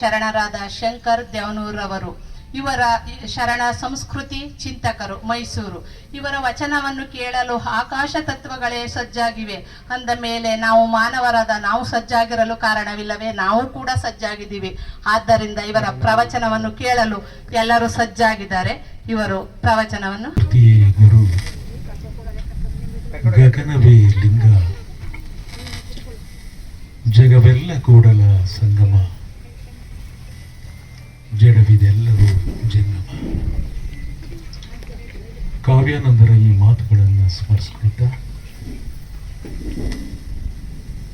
ಶರಣರಾದ ಶಂಕರ್ ದೇವನೂರವರು, ಇವರ ಶರಣ ಸಂಸ್ಕೃತಿ ಚಿಂತಕರು ಮೈಸೂರು. ಇವರ ವಚನವನ್ನು ಕೇಳಲು ಆಕಾಶ ತತ್ವಗಳೇ ಸಜ್ಜಾಗಿವೆ. ಅಂದ ಮೇಲೆ ನಾವು ಮಾನವರಾದ ನಾವು ಸಜ್ಜಾಗಿರಲು ಕಾರಣವಿಲ್ಲವೇ? ನಾವು ಕೂಡ ಸಜ್ಜಾಗಿದ್ದೀವಿ. ಆದ್ದರಿಂದ ಇವರ ಪ್ರವಚನವನ್ನು ಕೇಳಲು ಎಲ್ಲರೂ ಸಜ್ಜಾಗಿದ್ದಾರೆ. ಇವರು ಪ್ರವಚನವನ್ನು ಜಗವೆಲ್ಲ ಕೂಡಲ ಸಂಗಮ. ಜಡವಿದೆಲ್ಲವೂ ಜನ್ಮ ಕಾವ್ಯಾನಂದರ ಈ ಮಾತುಗಳನ್ನು ಸ್ಮರಿಸಿಕೊಳ್ತಾ,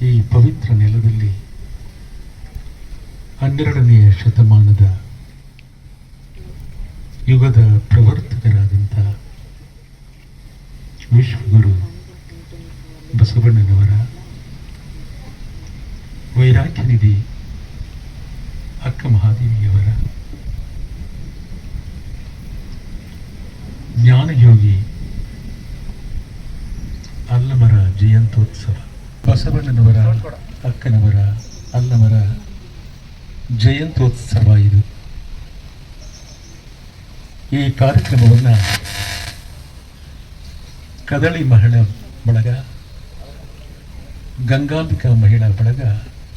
ಈ ಪವಿತ್ರ ನೆಲದಲ್ಲಿ ಹನ್ನೆರಡನೆಯ ಶತಮಾನದ ಯುಗದ ಪ್ರವರ್ತಕರಾದಂಥ ವಿಶ್ವಗುರು ಬಸವಣ್ಣನವರ ವೈರಾಗ್ಯ ನಿಧಿ ಅಕ್ಕ ಮಹಾದೇವಿಯವರ ಜ್ಞಾನಯೋಗಿ ಅಲ್ಲಮರ ಜಯಂತ್ಯೋತ್ಸವ ಬಸವಣ್ಣನವರ ಅಕ್ಕನವರ ಅಲ್ಲಮರ ಜಯಂತ್ಯೋತ್ಸವ ಇದು. ಈ ಕಾರ್ಯಕ್ರಮವನ್ನು ಕದಳಿ ಮಹಿಳಾ ಬಳಗ, ಗಂಗಾಂಬಿಕಾ ಮಹಿಳಾ ಬಳಗ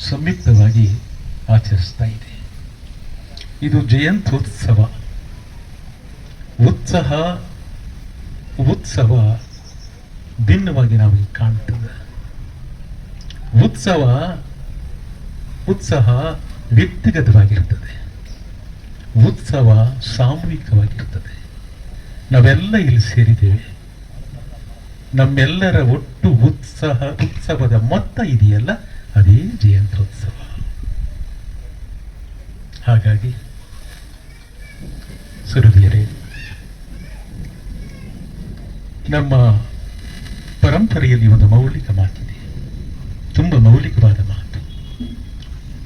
ಸಂಯುಕ್ತವಾಗಿ ಆಚರಿಸ್ತಾ ಇದೆ. ಇದು ಜಯಂತ್ಯೋತ್ಸವ ಉತ್ಸಾಹ ಉತ್ಸವ ಭಿನ್ನವಾಗಿ ನಾವು ಕಾಣ್ತದೆ. ಉತ್ಸವ ಉತ್ಸಾಹ ವ್ಯಕ್ತಿಗತವಾಗಿರ್ತದೆ ಉತ್ಸವ ಸಾಮೂಹಿಕವಾಗಿರ್ತದೆ ನಾವೆಲ್ಲ ಇಲ್ಲಿ ಸೇರಿದ್ದೇವೆ. ನಮ್ಮೆಲ್ಲರ ಒಟ್ಟು ಉತ್ಸಾಹ, ಉತ್ಸವದ ಮೊತ್ತ ಇದೆಯಲ್ಲ, ಅದೇ ಜಯಂತ್ಯೋತ್ಸವ ಹಾಗಾಗಿ ಸುರದಿಯರೇ ನಮ್ಮ ಪರಂಪರೆಯಲ್ಲಿ ಒಂದು ಮೌಲಿಕ ಮಾತಿದೆ ತುಂಬ ಮೌಲಿಕವಾದ ಮಾತು.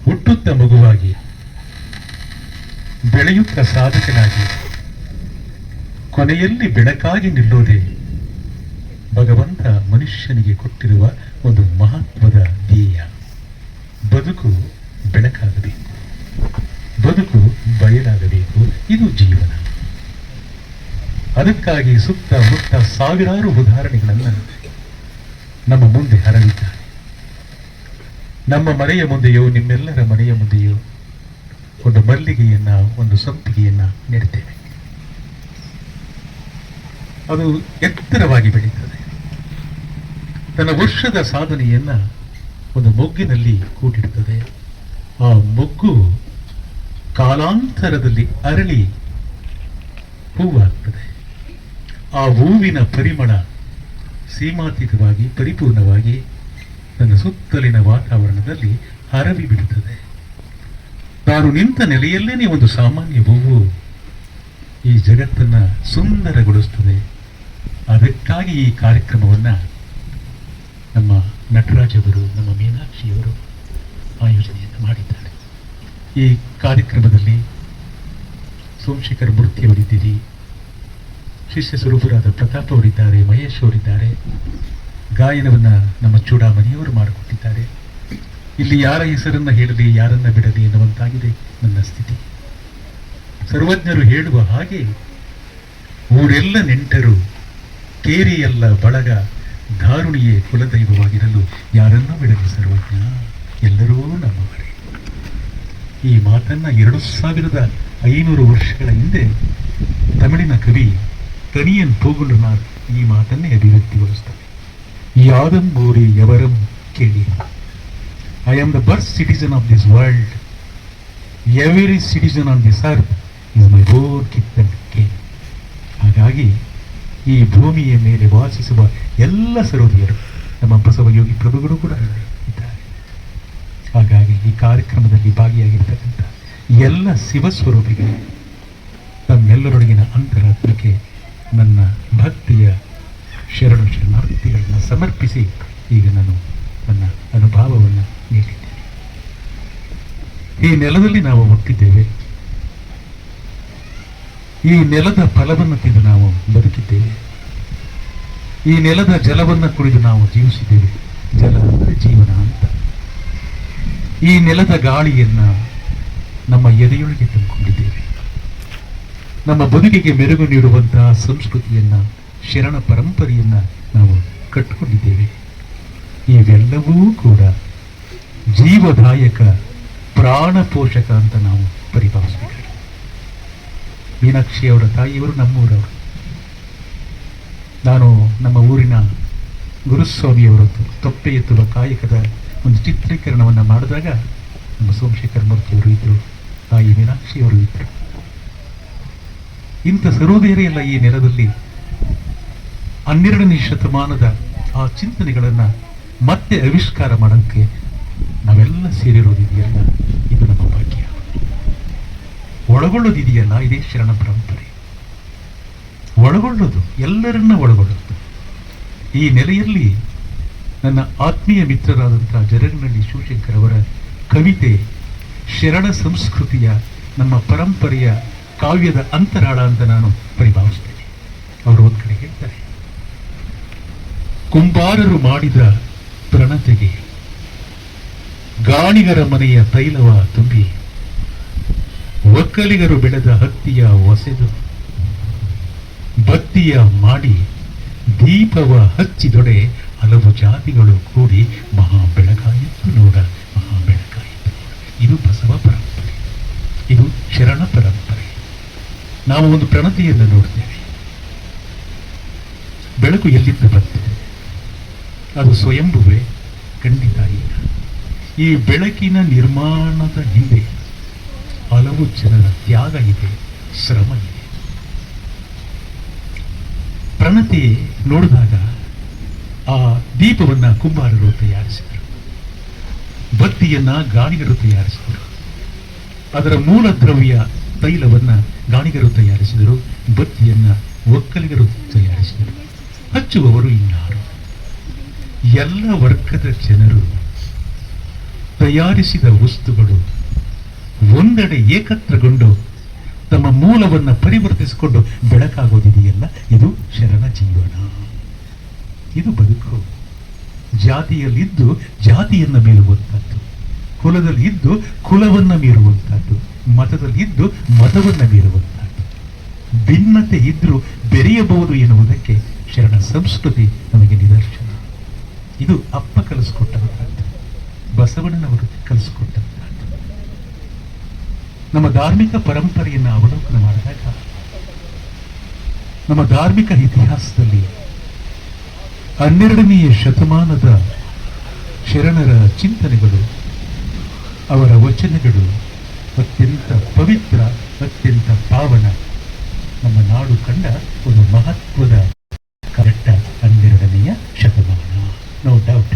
ಹುಟ್ಟುತ್ತ ಮಗುವಾಗಿ ಬೆಳೆಯುತ್ತ ಸಾಧಕನಾಗಿ ಕೊನೆಯಲ್ಲಿ ಬೆಳಕಾಗಿ ನಿಲ್ಲೋದೆ ಭಗವಂತ ಮನುಷ್ಯನಿಗೆ ಕೊಟ್ಟಿರುವ ಒಂದು ಮಹತ್ವದ ಧ್ಯೇಯ. ಬದುಕು ಬೆಳಕಾಗಬೇಕು. ಬದುಕು ಬಯಲಾಗಬೇಕು. ಇದು ಜೀವನ. ಅದಕ್ಕಾಗಿ ಸುತ್ತ ಮುತ್ತ ಸಾವಿರಾರು ಉದಾಹರಣೆಗಳನ್ನು ನಮ್ಮ ಮುಂದೆ ಹರಳಿದ್ದಾರೆ ನಮ್ಮ ಮನೆಯ ಮುಂದೆಯೋ, ನಿಮ್ಮೆಲ್ಲರ ಮನೆಯ ಮುಂದೆಯೋ ಒಂದು ಮಲ್ಲಿಗೆಯನ್ನ, ಒಂದು ಸಂಪಿಗೆಯನ್ನ ನೆಡ್ತೇವೆ. ಅದು ಎತ್ತರವಾಗಿ ಬೆಳೀತದೆ. ತನ್ನ ವರ್ಷದ ಸಾಧನೆಯನ್ನ ಒಂದು ಮೊಗ್ಗಿನಲ್ಲಿ ಕೂಡಿಡುತ್ತದೆ ಆ ಮೊಗ್ಗು ಕಾಲಾಂತರದಲ್ಲಿ ಅರಳಿ ಹೂವಾಗ್ತದೆ. ಆ ಹೂವಿನ ಪರಿಮಳ ಸೀಮಾತೀತವಾಗಿ, ಪರಿಪೂರ್ಣವಾಗಿ ನನ್ನ ಸುತ್ತಲಿನ ವಾತಾವರಣದಲ್ಲಿ ಹರವಿ ಬಿಡುತ್ತದೆ. ನಾನು ನಿಂತ ನೆಲೆಯಲ್ಲೇನೆ ಒಂದು ಸಾಮಾನ್ಯ ಹೂವು ಈ ಜಗತ್ತನ್ನ ಸುಂದರಗೊಳಿಸುತ್ತದೆ. ಅದಕ್ಕಾಗಿ ಈ ಕಾರ್ಯಕ್ರಮವನ್ನ ನಮ್ಮ ನಟರಾಜ್ ಅವರು ನಮ್ಮ ಮೀನಾಕ್ಷಿಯವರು ಆಯೋಜನೆಯನ್ನು ಮಾಡಿದ್ದಾರೆ. ಈ ಕಾರ್ಯಕ್ರಮದಲ್ಲಿ ಸೋಮಶೇಖರ್ ಮೂರ್ತಿ ಅವರಿದ್ದೀರಿ. ಶಿಷ್ಯ ಸ್ವರೂಪರಾದ ಪ್ರತಾಪ್ ಅವರಿದ್ದಾರೆ, ಮಹೇಶ್ ಅವರಿದ್ದಾರೆ. ಗಾಯನವನ್ನ ನಮ್ಮ ಚೂಡಾಮಣಿಯವರು ಮಾಡಿಕೊಟ್ಟಿದ್ದಾರೆ. ಇಲ್ಲಿ ಯಾರ ಹೆಸರನ್ನ ಹೇಳಲಿ ಯಾರನ್ನ ಬಿಡಲಿ ಎನ್ನುವಂತಾಗಿದೆ ನನ್ನ ಸ್ಥಿತಿ. ಸರ್ವಜ್ಞರು ಹೇಳುವ ಹಾಗೆ ಊರೆಲ್ಲ ನೆಂಟರು ಕೇರಿಯಲ್ಲ ಬಳಗ, ಧಾರುಣಿಯೇ ಕುಲದೈವವಾಗಿರಲು ಯಾರನ್ನೂ ಬಿಡಲಿ ಸರ್ವಜ್ಞ, ಎಲ್ಲರೂ ನಮ್ಮವರೇ. ಈ ಮಾತನ್ನ ಎರಡು ಸಾವಿರದ ಐನೂರು ವರ್ಷಗಳ ಹಿಂದೆ ತಮಿಳಿನ ಕವಿ ಕನಿಯನ್ ಪೋಗುಲನಾಥ್ ಈ ಮಾತನ್ನೇ ಅಭಿವ್ಯಕ್ತಿಗೊಳಿಸ್ತಾರೆ ಗೋರಿ ಎವರಂ ಕೇಳಿ. I am the birth citizen of this world every citizen on this earth is my own kith and ಕೇಳಿ ಹಾಗಾಗಿ ಈ ಭೂಮಿಯ ಮೇಲೆ ವಾಸಿಸುವ ಎಲ್ಲ ಸರೋದಿಯರು ನಮ್ಮ ಬಸವಯೋಗಿ ಪ್ರಭುಗಳು ಕೂಡ ಇದ್ದಾರೆ. ಹಾಗಾಗಿ ಈ ಕಾರ್ಯಕ್ರಮದಲ್ಲಿ ಭಾಗಿಯಾಗಿರ್ತಕ್ಕಂಥ ಎಲ್ಲ ಶಿವಸ್ವರೂಪಿಗಳು ತಮ್ಮೆಲ್ಲರೊಳಗಿನ ಅಂತರಾತ್ಮಕ್ಕೆ ನನ್ನ ಭಕ್ತಿಯ ಶರಣು ಶರಣಾರ್ಥಿಗಳನ್ನು ಸಮರ್ಪಿಸಿ ಈಗ ನಾನು ನನ್ನ ಅನುಭವವನ್ನು ನೀಡಿದ್ದೇನೆ. ಈ ನೆಲದಲ್ಲಿ ನಾವು ಹುಟ್ಟಿದ್ದೇವೆ. ಈ ನೆಲದ ಫಲವನ್ನು ತಿಂದು ನಾವು ಬದುಕಿದ್ದೇವೆ. ಈ ನೆಲದ ಜಲವನ್ನು ಕುಡಿದು ನಾವು ಜೀವಿಸಿದ್ದೇವೆ. ಜಲ ಅಂದರೆ ಜೀವನ ಅಂತ. ಈ ನೆಲದ ಗಾಳಿಯನ್ನ ನಮ್ಮ ಎದೆಯೊಳಗೆ ತಂದುಕೊಂಡಿದ್ದೇವೆ. ನಮ್ಮ ಬದುಕಿಗೆ ಮೆರುಗು ನೀಡುವಂತಹ ಸಂಸ್ಕೃತಿಯನ್ನ, ಶರಣ ಪರಂಪರೆಯನ್ನ ನಾವು ಕಟ್ಟಿಕೊಂಡಿದ್ದೇವೆ ಇವೆಲ್ಲವೂ ಕೂಡ ಜೀವದಾಯಕ ಪ್ರಾಣ ಪೋಷಕ ಅಂತ ನಾವು ಪರಿಭಾವಿಸಬೇಕು ಮೀನಾಕ್ಷಿ ಅವರ ತಾಯಿಯವರು ನಮ್ಮೂರವರು. ನಾನು ನಮ್ಮ ಊರಿನ ಗುರುಸ್ವಾಮಿಯವರದ್ದು ತೊಪ್ಪೆ ಎತ್ತುವ ಕಾಯಕದ ಒಂದು ಚಿತ್ರೀಕರಣವನ್ನು ಮಾಡಿದಾಗ ನಮ್ಮ ಸೋಮಶೇಖರ್ ಮೂರ್ತಿಯವರು ಇದ್ದರು ತಾಯಿ ಮೀನಾಕ್ಷಿಯವರು ಇದ್ದರು ಇಂಥ ಸರೋದೇರೆಯಲ್ಲ ಈ ನೆಲದಲ್ಲಿ. ಹನ್ನೆರಡನೇ ಶತಮಾನದ ಆ ಚಿಂತನೆಗಳನ್ನು ಮತ್ತೆ ಆವಿಷ್ಕಾರ ಮಾಡೋಕ್ಕೆ ನಾವೆಲ್ಲ ಸೇರಿರೋದಿದೆಯಲ್ಲ? ಇದು ನಮ್ಮ ಭಾಗ್ಯ. ಒಳಗೊಳ್ಳೋದಿದೆಯಲ್ಲ? ಇದೇ ಶರಣ ಪರಂಪರೆ. ಒಳಗೊಳ್ಳೋದು, ಎಲ್ಲರನ್ನ ಒಳಗೊಳ್ಳೋದು ಈ ನೆಲೆಯಲ್ಲಿ ನನ್ನ ಆತ್ಮೀಯ ಮಿತ್ರರಾದಂತಹ ಜರಗನಹಳ್ಳಿ ಶಿವಶಂಕರ್ ಅವರ ಕವಿತೆ ಶರಣ ಸಂಸ್ಕೃತಿಯ ನಮ್ಮ ಪರಂಪರೆಯ ಕಾವ್ಯದ ಅಂತರಾಳ ಅಂತ ನಾನು ಪರಿಭಾವಿಸ್ತೇನೆ. ಅವರು ಒಂದು ಕಡೆ ಹೇಳ್ತಾರೆ, ಕುಂಬಾರರು ಮಾಡಿದ ಪ್ರಣತೆಗೆ ಗಾಣಿಗರ ಮನೆಯ ತೈಲವ ತುಂಬಿ, ಒಕ್ಕಲಿಗರು ಬೆಳೆದ ಹತ್ತಿಯ ಒಸೆದು, ಬತ್ತಿಯ ಮಾಡಿ ದೀಪವ ಹಚ್ಚಿದೊಡೆ ಹಲವು ಜಾತಿಗಳು ಕೂಡಿ ಮಹಾ ಬೆಳಗಾಯಿತು ನೋಡ ಮಹಾ ಬೆಳಗಾಯಿತು ಇದು ಬಸವ ಪರಂಪರೆ. ಇದು ಶರಣ ಪರಂಪರೆ. ನಾವು ಒಂದು ಪ್ರಣತಿಯನ್ನು ನೋಡ್ತೇವೆ. ಬೆಳಕು ಎಲ್ಲಿಂದ ಬಂತು? ಅದು ಸ್ವಯಂಭುವೆ ಖಂಡಿತ ಇಲ್ಲ. ಈ ಬೆಳಕಿನ ನಿರ್ಮಾಣದ ಹಿಂದೆ ಹಲವು ಜನರ ತ್ಯಾಗ ಇದೆ, ಶ್ರಮ ಇದೆ. ಪ್ರಣತಿ ನೋಡಿದಾಗ ಆ ದೀಪವನ್ನು ಕುಂಬಾರರು ತಯಾರಿಸಿದರು. ಬತ್ತಿಯನ್ನ ಗಾಣಿಗರು ತಯಾರಿಸಿದರು. ಅದರ ಮೂಲ ದ್ರವ್ಯ ತೈಲವನ್ನ ಗಾಣಿಗರು ತಯಾರಿಸಿದರು, ಬತ್ತಿಯನ್ನ ಒಕ್ಕಲಿಗರು ತಯಾರಿಸಿದರು. ಹಚ್ಚುವವರು ಇನ್ನಾರು. ಎಲ್ಲ ವರ್ಗದ ಜನರು ತಯಾರಿಸಿದ ವಸ್ತುಗಳು ಒಂದೆಡೆ ಏಕತ್ರಗೊಂಡು ತಮ್ಮ ಮೂಲವನ್ನ ಪರಿವರ್ತಿಸಿಕೊಂಡು ಬೆಳಕಾಗೋದಿದೆಯಲ್ಲ? ಇದು ಶರಣ ಜೀವನ. ಇದು ಬದುಕು. ಜಾತಿಯಲ್ಲಿದ್ದು ಜಾತಿಯನ್ನ ಮೀರುವಂಥದ್ದು ಕುಲದಲ್ಲಿ ಇದ್ದು ಕುಲವನ್ನ ಮೀರುವಂತದ್ದು ಮತದಲ್ಲಿ ಇದ್ದು ಮತವನ್ನು ಮೀರುವಂತ ಭಿನ್ನತೆ ಇದ್ರೂ ಬೆರೆಯಬಹುದು ಎನ್ನುವುದಕ್ಕೆ ಶರಣ ಸಂಸ್ಕೃತಿ ನಮಗೆ ನಿದರ್ಶನ. ಇದು ಅಪ್ಪ ಕಲಿಸ್ಕೊಟ್ಟಂತಹದ್ದು ಬಸವಣ್ಣನವರು ಕಲಿಸ್ಕೊಟ್ಟಂತಹದ್ದು ನಮ್ಮ ಧಾರ್ಮಿಕ ಪರಂಪರೆಯನ್ನು ಅವಲೋಕನ ಮಾಡಿದಾಗ, ನಮ್ಮ ಧಾರ್ಮಿಕ ಇತಿಹಾಸದಲ್ಲಿ ಹನ್ನೆರಡನೆಯ ಶತಮಾನದ ಶರಣರ ಚಿಂತನೆಗಳು, ಅವರ ವಚನಗಳು ಅತ್ಯಂತ ಪವಿತ್ರ, ಅತ್ಯಂತ ಪಾವನ. ನಮ್ಮ ನಾಡು ಕಂಡ ಒಂದು ಮಹತ್ವದ ಕರೆಕ್ಟ ಹನ್ನೆರಡನೆಯ ಶತಮಾನ. ನೋ ಡೌಟ್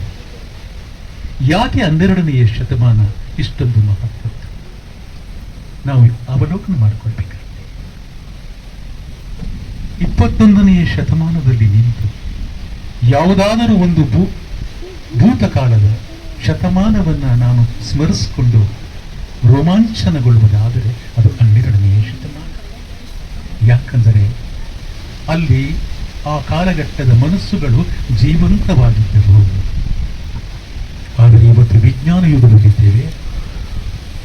ಯಾಕೆ ಹನ್ನೆರಡನೆಯ ಶತಮಾನ ಇಷ್ಟೊಂದು ಮಹತ್ವದ್ದು ನಾವು ಅವಲೋಕನ ಮಾಡಿಕೊಳ್ಬೇಕು ಇಪ್ಪತ್ತೊಂದನೆಯ ಶತಮಾನದಲ್ಲಿ ನಿಂತು ಯಾವುದಾದರೂ ಒಂದು ಭೂ ಭೂತಕಾಲದ ಶತಮಾನವನ್ನ ನಾನು ಸ್ಮರಿಸಿಕೊಂಡು ರೋಮಾಂಚನಗೊಳ್ಳುವುದಾದರೆ ಅದು ಹನ್ನೆರಡನೆಯ ಶತಮಾನ ಯಾಕಂದರೆ ಅಲ್ಲಿ ಆ ಕಾಲಘಟ್ಟದ ಮನಸ್ಸುಗಳು ಜೀವಂತವಾಗಿದ್ದವು. ಆದರೆ ಇವತ್ತು ವಿಜ್ಞಾನ ಯುಗದಲ್ಲಿದ್ದೇವೆ.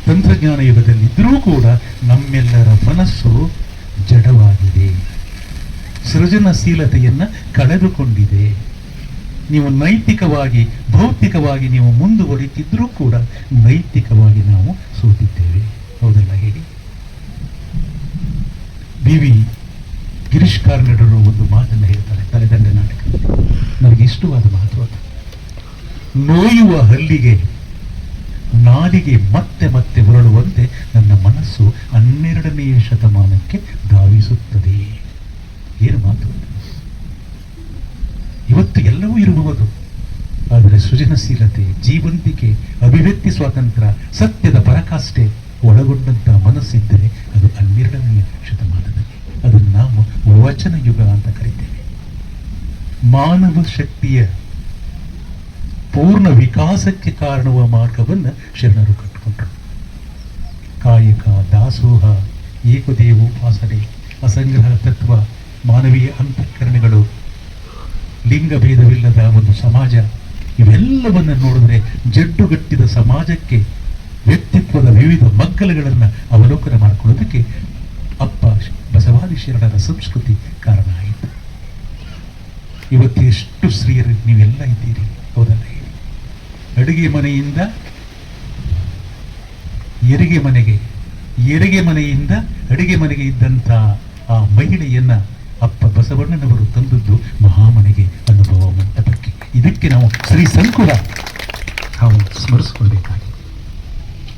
ತಂತ್ರಜ್ಞಾನ ಯುಗದಲ್ಲಿದ್ದರೂ ಕೂಡ ನಮ್ಮೆಲ್ಲರ ಮನಸ್ಸು ಜಡವಾಗಿದೆ. ಸೃಜನಶೀಲತೆಯನ್ನ ಕಳೆದುಕೊಂಡಿದೆ. ನೀವು ನೈತಿಕವಾಗಿ, ಭೌತಿಕವಾಗಿ ನೀವು ಮುಂದುವರಿತಿದ್ರೂ ಕೂಡ ನೈತಿಕವಾಗಿ ನಾವು ಸೋತಿದ್ದೇವೆ. ಹೌದಲ್ಲ ಹೇಳಿ ಬಿ ವಿ ಗಿರೀಶ್ ಕಾರ್ನಾಡರು ಒಂದು ಮಾತನ್ನು ಹೇಳ್ತಾರೆ, ತಲೆದಂಡ ನಾಟಕ. ನನಗೆ ಇಷ್ಟವಾದ ಅದು. ನೋಯುವ ಹಲ್ಲಿಗೆ, ನಾಲಿಗೆ ಮತ್ತೆ ಮತ್ತೆ ಹೊರಳುವಂತೆ ನನ್ನ ಮನಸ್ಸು ಹನ್ನೆರಡನೆಯ ಶತಮಾನಕ್ಕೆ ಧಾವಿಸುತ್ತದೆ. ಏನು ಮಾತು? ಇವತ್ತು ಎಲ್ಲವೂ ಇರಬಹುದು ಆದರೆ ಸೃಜನಶೀಲತೆ, ಜೀವಂತಿಕೆ, ಅಭಿವ್ಯಕ್ತಿ ಸ್ವಾತಂತ್ರ್ಯ, ಸತ್ಯದ ಪರಾಕಾಷ್ಠೆ ಒಳಗೊಂಡಂತಹ ಮನಸ್ಸಿದ್ದರೆ ಅದು ಹನ್ನೆರಡನೆಯ ಶತಮಾನದಲ್ಲಿ. ಅದನ್ನು ನಾವು ವಚನ ಯುಗ ಅಂತ ಕರಿತೇವೆ. ಮಾನವ ಶಕ್ತಿಯ ಪೂರ್ಣ ವಿಕಾಸಕ್ಕೆ ಕಾರಣವ ಮಾರ್ಗವನ್ನು ಶರಣರು ಕಟ್ಟಿಕೊಂಡರು. ಕಾಯಕ, ದಾಸೋಹ ಏಕದೇವೋಪಾಸನೆ ಅಸಂಗ್ರಹ ತತ್ವ, ಮಾನವೀಯ ಅಂತಃಕರಣಗಳು ಲಿಂಗಭೇದವಿಲ್ಲದ ಒಂದು ಸಮಾಜ, ಇವೆಲ್ಲವನ್ನು ನೋಡಿದ್ರೆ ಜಡ್ಡುಗಟ್ಟಿದ ಸಮಾಜಕ್ಕೆ ವ್ಯಕ್ತಿತ್ವದ ವಿವಿಧ ಮಗ್ಗಲುಗಳನ್ನು ಅವಲೋಕನ ಮಾಡಿಕೊಳ್ಳೋದಕ್ಕೆ ಅಪ್ಪ ಬಸವಾದಿ ಶರಣರ ಸಂಸ್ಕೃತಿ ಕಾರಣ ಆಯಿತು. ಇವತ್ತು ಎಷ್ಟು ಸ್ತ್ರೀಯರು ನೀವೆಲ್ಲ ಇದ್ದೀರಿ? ಹೌದಲ್ಲ ಅಡುಗೆ ಮನೆಯಿಂದ, ಎರಿಗೆ ಮನೆಗೆ, ಎರಿಗೆ ಮನೆಯಿಂದ, ಅಡಿಗೆ ಮನೆಗೆ ಇದ್ದಂಥ ಆ ಮಹಿಳೆಯನ್ನ ಅಪ್ಪ ಬಸವಣ್ಣನವರು ತಂದದ್ದು ಮಹಾಮನೆಗೆ ಅನುಭವ ಮಂಟಪಕ್ಕೆ. ಇದಕ್ಕೆ ನಾವು ಶ್ರೀ ಸಂಕುಲ. ನಾವು ಸ್ಮರಿಸಿಕೊಳ್ಬೇಕಾಗಿದೆ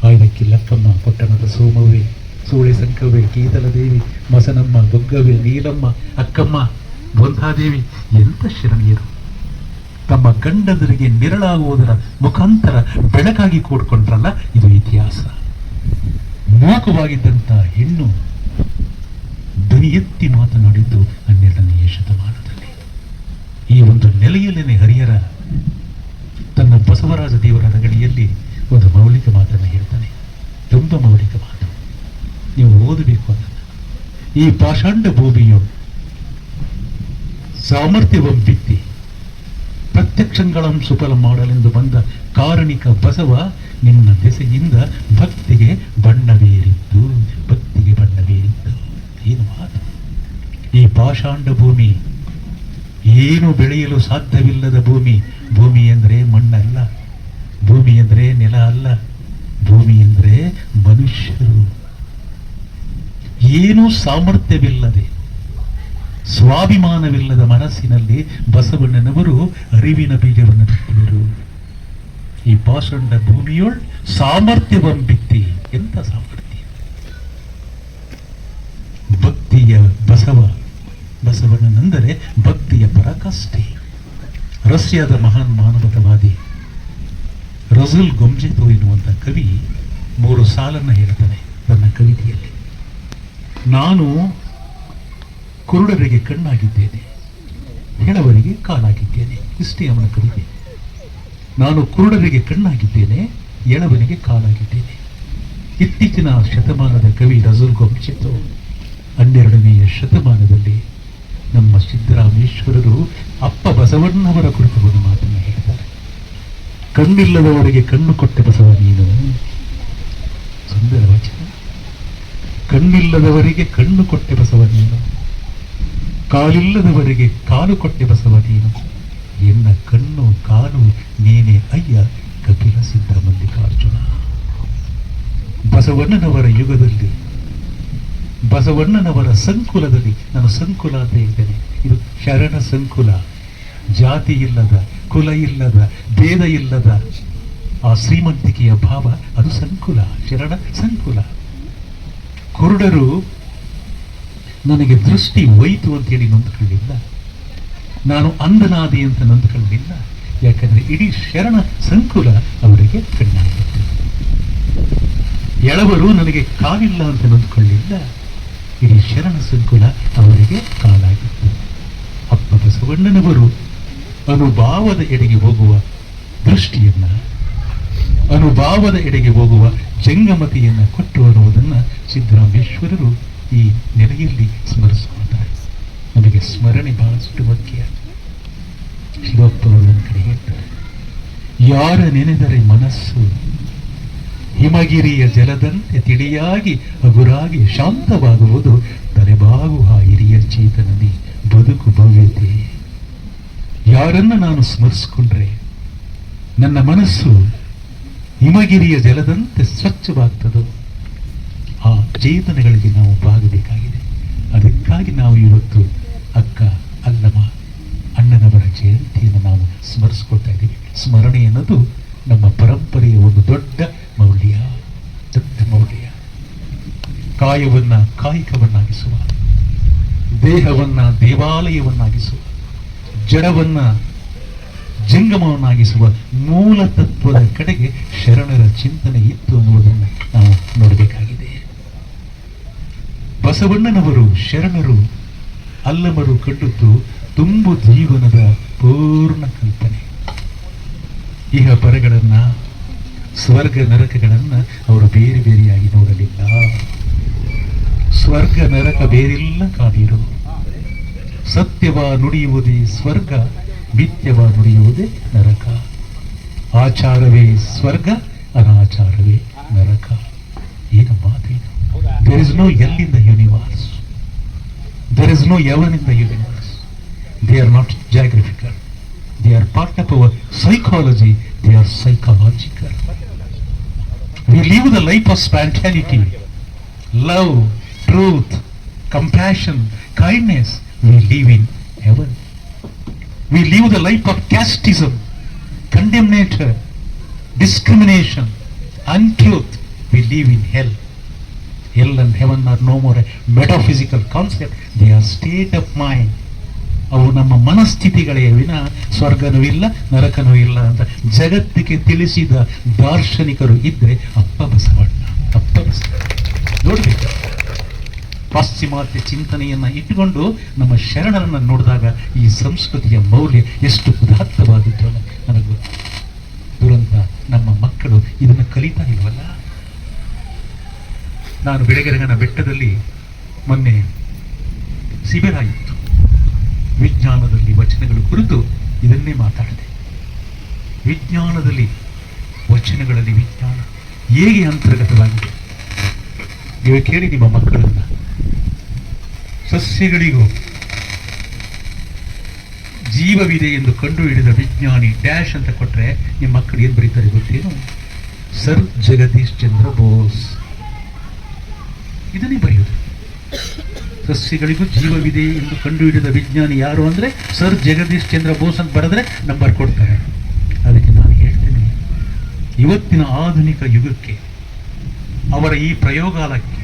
ಆಯ್ದಕ್ಕಿ ಲಕ್ಕಮ್ಮ ಪೊಟ್ಟಣದ ಸೋಮವೇ ಸೂಳೆ ಸಂಕವೇ ಕೀತಲದೇವಿ ಮಸನಮ್ಮ ದೊಗ್ಗವೆ ನೀಲಮ್ಮ ಅಕ್ಕಮ್ಮ ಗೊಂಧಾದೇವಿ ಎಂಥ ಶರಣೀಯರು. ತಮ್ಮ ಗಂಡದರಿಗೆ ನೆರಳಾಗುವುದರ ಮುಖಾಂತರ ಬೆಳಕಾಗಿ ಕೂಡ್ಕೊಂಡ್ರಲ್ಲ ಇದು ಇತಿಹಾಸ. ಮೂಕವಾಗಿದ್ದಂಥ ಹೆಣ್ಣು ಧ್ವನಿ ಎತ್ತಿ ಮಾತನಾಡಿದ್ದು ಹನ್ನೆರಡನೆಯ ಶತಮಾನದಲ್ಲಿ. ಈ ಒಂದು ನೆಲೆಯಲ್ಲೇನೆ ಹರಿಯರ ತನ್ನ ಬಸವರಾಜ ದೇವರ ರಗಡಿಯಲ್ಲಿ ಒಂದು ಮೌಲಿಕ ಮಾತನ್ನು ಹೇಳ್ತಾನೆ. ತುಂಬ ಮೌಲಿಕ ಮಾತು ನೀವು ಓದಬೇಕು ಅದನ್ನು ಈ ಪಾಷಾಂಡ ಭೂಮಿಯು ಸಾಮರ್ಥ್ಯ ಬಿತ್ತಿ ಪ್ರತ್ಯಕ್ಷಂಗಳಂ ಸುಫಲ ಮಾಡಲೆಂದು ಬಂದ ಕಾರಣಿಕ ಬಸವ ನಿನ್ನ ದೆಸೆಯಿಂದ ಭಕ್ತಿಗೆ ಬಣ್ಣವೇರಿದ್ದು ಪಾಷಾಂಡ ಭೂಮಿ. ಏನು ಬೆಳೆಯಲು ಸಾಧ್ಯವಿಲ್ಲದ ಭೂಮಿ. ಭೂಮಿ ಎಂದರೆ ಮಣ್ಣಲ್ಲ. ಭೂಮಿ ಎಂದರೆ ನೆಲ ಅಲ್ಲ. ಭೂಮಿ ಎಂದರೆ ಮನುಷ್ಯರು. ಏನೂ ಸಾಮರ್ಥ್ಯವಿಲ್ಲದೆ, ಸ್ವಾಭಿಮಾನವಿಲ್ಲದ ಮನಸ್ಸಿನಲ್ಲಿ ಬಸವಣ್ಣನವರು ಅರಿವಿನ ಬೀಜವನ್ನು ಬಿತ್ತಿದರು. ಈ ಪಾಷಂಡ ಭೂಮಿಯೊಳ್ ಸಾಮರ್ಥ್ಯ ಬಂಬಿತ್ತಿ ಎಂತ ಸಾಮರ್ಥ್ಯ? ಭಕ್ತಿಯ ಬಸವ. ಬಸವಣ್ಣನೆಂದರೆ ಭಕ್ತಿಯ ಪರಾಕಾಷ್ಠೆ ರಷ್ಯಾದ ಮಹಾನ್ ಮಾನವತವಾದಿ ರಜುಲ್ ಗೊಮ್ಜೆತೋ ಎನ್ನುವಂಥ ಕವಿ ಮೂರು ಸಾಲನ್ನು ಹೇಳ್ತಾನೆ ತನ್ನ ಕವಿತೆಯಲ್ಲಿ. ನಾನು ಕುರುಡರಿಗೆ ಕಣ್ಣಾಗಿದ್ದೇನೆ, ಹೆಣವರಿಗೆ ಕಾಲಾಗಿದ್ದೇನೆ, ಇಷ್ಟೇ ಅವನ ಕವಿತೆ. ನಾನು ಕುರುಡರಿಗೆ ಕಣ್ಣಾಗಿದ್ದೇನೆ ಎಳವನಿಗೆ ಕಾಲಾಗಿದ್ದೇನೆ. ಇತ್ತೀಚಿನ ಶತಮಾನದ ಕವಿ ರಜುಲ್ ಗೊಂಚೆತು ಹನ್ನೆರಡನೆಯ ಶತಮಾನದಲ್ಲಿ ನಮ್ಮ ಸಿದ್ದರಾಮೇಶ್ವರರು ಅಪ್ಪ ಬಸವಣ್ಣವರ ಕುರಿತು ಒಂದು ಮಾತನ್ನು ಹೇಳ್ತಾರೆ ಕಣ್ಣಿಲ್ಲದವರಿಗೆ ಕಣ್ಣು ಕೊಟ್ಟೆ ಬಸವ ನೀನು. ಸುಂದರ ವಚನ. ಕಣ್ಣಿಲ್ಲದವರಿಗೆ ಕಣ್ಣು ಕೊಟ್ಟೆ ಬಸವ ನೀನು. ಕಾಲಿಲ್ಲದವರಿಗೆ ಕಾಲು ಕೊಟ್ಟೆ ಬಸವ ನೀನು. ಎನ್ನ ಕಣ್ಣು ಕಾಲು ನೀನೇ ಅಯ್ಯ ಕಪಿಲ ಸಿದ್ಧ ಮಲ್ಲಿಕಾರ್ಜುನ ಬಸವಣ್ಣನವರ ಯುಗದಲ್ಲಿ ಬಸವಣ್ಣನವರ ಸಂಕುಲದಲ್ಲಿ ನಾನು ಸಂಕುಲ ಅಂತ ಹೇಳ್ತೇನೆ. ಇದು ಶರಣ ಸಂಕುಲ. ಜಾತಿ ಇಲ್ಲದ, ಕುಲ ಇಲ್ಲದ, ಭೇದ ಇಲ್ಲದ, ಆ ಶ್ರೀಮಂತಿಕೆಯ ಭಾವ ಅದು ಸಂಕುಲ, ಶರಣ ಸಂಕುಲ. ಕುರುಡರು ನನಗೆ ದೃಷ್ಟಿ ಹೋಯಿತು ಅಂತೇಳಿ ನೊಂದುಕೊಳ್ಳಿಲ್ಲ ನಾನು ಅಂಧನಾದೆ ಅಂತ ನೊಂದುಕೊಳ್ಳಲಿಲ್ಲ. ಯಾಕಂದ್ರೆ ಇಡೀ ಶರಣ ಸಂಕುಲ ಅವರಿಗೆ ಕಣ್ಣಾಗುತ್ತೆ. ಎಳವರು ನನಗೆ ಕಾಲಿಲ್ಲ ಅಂತ ನೊಂದುಕೊಳ್ಳಿಲ್ಲ ಇಡೀ ಶರಣ ಸಂಕುಲ ಅವರಿಗೆ ಕಾಲಾಗಿತ್ತು. ಅಪ್ಪ ಬಸವಣ್ಣನವರು ಅನುಭಾವದ ಎಡೆಗೆ ಹೋಗುವ ದೃಷ್ಟಿಯನ್ನ, ಅನುಭಾವದ ಎಡೆಗೆ ಹೋಗುವ ಜಂಗಮತಿಯನ್ನ ಕೊಟ್ಟು ಅನ್ನುವುದನ್ನು ಸಿದ್ದರಾಮೇಶ್ವರರು ಈ ನೆಲೆಯಲ್ಲಿ ಸ್ಮರಿಸುತ್ತಾರೆ ನಮಗೆ ಸ್ಮರಣೆ ಬಹಳಷ್ಟು ಮುಖ್ಯ ಶಿವಪ್ಪ ಅವರು ಕಡೆ ಯಾರ ನೆನೆದರೆ ಮನಸ್ಸು ಹಿಮಗಿರಿಯ ಜಲದಂತೆ ತಿಳಿಯಾಗಿ ಹಗುರಾಗಿ ಶಾಂತವಾಗುವುದು ತಲೆಬಾಗುವ ಹಿರಿಯ ಚೇತನದಿ ಬದುಕು ಭವ್ಯತೆ. ಯಾರನ್ನ ನಾನು ಸ್ಮರಿಸಿಕೊಂಡ್ರೆ ನನ್ನ ಮನಸ್ಸು ಹಿಮಗಿರಿಯ ಜಲದಂತೆ ಸ್ವಚ್ಛವಾಗ್ತದೋ, ಆ ಚೇತನಗಳಿಗೆ ನಾವು ಬಾಗಬೇಕಾಗಿದೆ. ಅದಕ್ಕಾಗಿ ನಾವು ಇವತ್ತು ಅಕ್ಕ ಅಲ್ಲಮ್ಮ ಅಣ್ಣನವರ ಜಯಂತಿಯನ್ನು ನಾವು ಸ್ಮರಿಸ್ಕೊಳ್ತಾ ಇದ್ದೀವಿ. ಸ್ಮರಣೆ ಅನ್ನೋದು ನಮ್ಮ ಪರಂಪರೆಯ ಒಂದು ದೊಡ್ಡ ಮೌಲ್ಯ, ದೊಡ್ಡ ಮೌಲ್ಯ. ಕಾಯವನ್ನ ಕಾಯಕವನ್ನಾಗಿಸುವ, ದೇಹವನ್ನ ದೇವಾಲಯವನ್ನಾಗಿಸುವ, ಜಡವನ್ನ ಜಂಗಮವನ್ನಾಗಿಸುವ ಮೂಲ ತತ್ವದ ಕಡೆಗೆ ಶರಣರ ಚಿಂತನೆ ಇತ್ತು ಅನ್ನುವುದನ್ನು ನಾವು ನೋಡಬೇಕಾಗಿದೆ. ಬಸವಣ್ಣನವರು ಶರಣರು ಅಲ್ಲಮರು ಕಂಡುತ್ತು ತುಂಬು ಜೀವನದ ಪೂರ್ಣ ಕಲ್ಪನೆ. ಇಹ ಪರಗಳನ್ನ ಸ್ವರ್ಗ ನರಕಗಳನ್ನ ಅವರು ಬೇರೆ ಬೇರೆಯಾಗಿ ನೋಡಲಿಲ್ಲ. ಸ್ವರ್ಗ ನರಕ ಬೇರೆಲ್ಲ ಕಾದಿರು. ಸತ್ಯವ ನುಡಿಯುವುದೇ ಸ್ವರ್ಗ, ಮಿಥ್ಯವ ನುಡಿಯುವುದೇ ನರಕ. ಆಚಾರವೇ ಸ್ವರ್ಗ, ಅನಾಚಾರವೇ ನರಕ. ಏನು ಮಾತು there is no hell in the universe there is no heaven in the universe they are not geographical they are part of our psychology they are psychological We live the life of spontaneity, love, truth, compassion, kindness. We live in heaven. We live the life of casteism, condemnation, discrimination, untruth. We live in hell. Hell and heaven are no more a metaphysical concept. They are state of mind. ಅವು ನಮ್ಮ ಮನಸ್ಥಿತಿಗಳೇ ವಿನ ಸ್ವರ್ಗನೂ ಇಲ್ಲ, ನರಕನೂ ಇಲ್ಲ ಅಂತ ಜಗತ್ತಿಗೆ ತಿಳಿಸಿದ ದಾರ್ಶನಿಕರು ಇದ್ರೆ ಅಪ್ಪ ಬಸವಣ್ಣ ಅಪ್ಪ ಬಸವಣ್ಣ. ನೋಡಬೇಕು. ಪಾಶ್ಚಿಮಾತ್ಯ ಚಿಂತನೆಯನ್ನ ಇಟ್ಟುಕೊಂಡು ನಮ್ಮ ಶರಣರನ್ನ ನೋಡಿದಾಗ ಈ ಸಂಸ್ಕೃತಿಯ ಮೌಲ್ಯ ಎಷ್ಟು ಉದಾತ್ತವಾದದ್ದು ನನಗೆ. ದುರಂತ ನಮ್ಮ ಮಕ್ಕಳು ಇದನ್ನು ಕಲಿತಾ ಇಲ್ವಲ್ಲ? ನಾನು ಬೆಳಗೆರಗನ ಬೆಟ್ಟದಲ್ಲಿ ಮೊನ್ನೆ ಶಿಬಿರ ಇತ್ತು ವಿಜ್ಞಾನದಲ್ಲಿ ವಚನಗಳು ಕುರಿತು ಇದನ್ನೇ ಮಾತಾಡಿದೆ. ವಿಜ್ಞಾನದಲ್ಲಿ, ವಚನಗಳಲ್ಲಿ ವಿಜ್ಞಾನ ಹೇಗೆ ಅಂತರ್ಗತವಾಗಿದೆ? ನೀವು ಕೇಳಿ ನಿಮ್ಮ ಮಕ್ಕಳನ್ನ. ಸಸ್ಯಗಳಿಗೂ ಜೀವವಿದೆ ಎಂದು ಕಂಡುಹಿಡಿದ ವಿಜ್ಞಾನಿ ಡ್ಯಾಶ್ ಅಂತ ಕೊಟ್ಟರೆ ನಿಮ್ಮ ಮಕ್ಕಳು ಏನು ಬರೀತಾರೆ ಗೊತ್ತೇನು? ಸರ್ ಜಗದೀಶ್ ಚಂದ್ರ ಬೋಸ್. ಇದನ್ನೇ ಬರೆಯುವುದು ಸಸ್ಯಗಳಿಗೂ ಜೀವವಿದೆ ಎಂದು ಕಂಡುಹಿಡಿದ ವಿಜ್ಞಾನಿ ಯಾರು ಅಂದರೆ ಸರ್ ಜಗದೀಶ್ ಚಂದ್ರ ಬೋಸ್ ಅಂತ ಬರೆದ್ರೆ ನಂಬರ್ ಕೊಡ್ತಾರೆ. ಅದಕ್ಕೆ ನಾನು ಹೇಳ್ತೇನೆ, ಇವತ್ತಿನ ಆಧುನಿಕ ಯುಗಕ್ಕೆ, ಅವರ ಈ ಪ್ರಯೋಗಾಲಕ್ಕೆ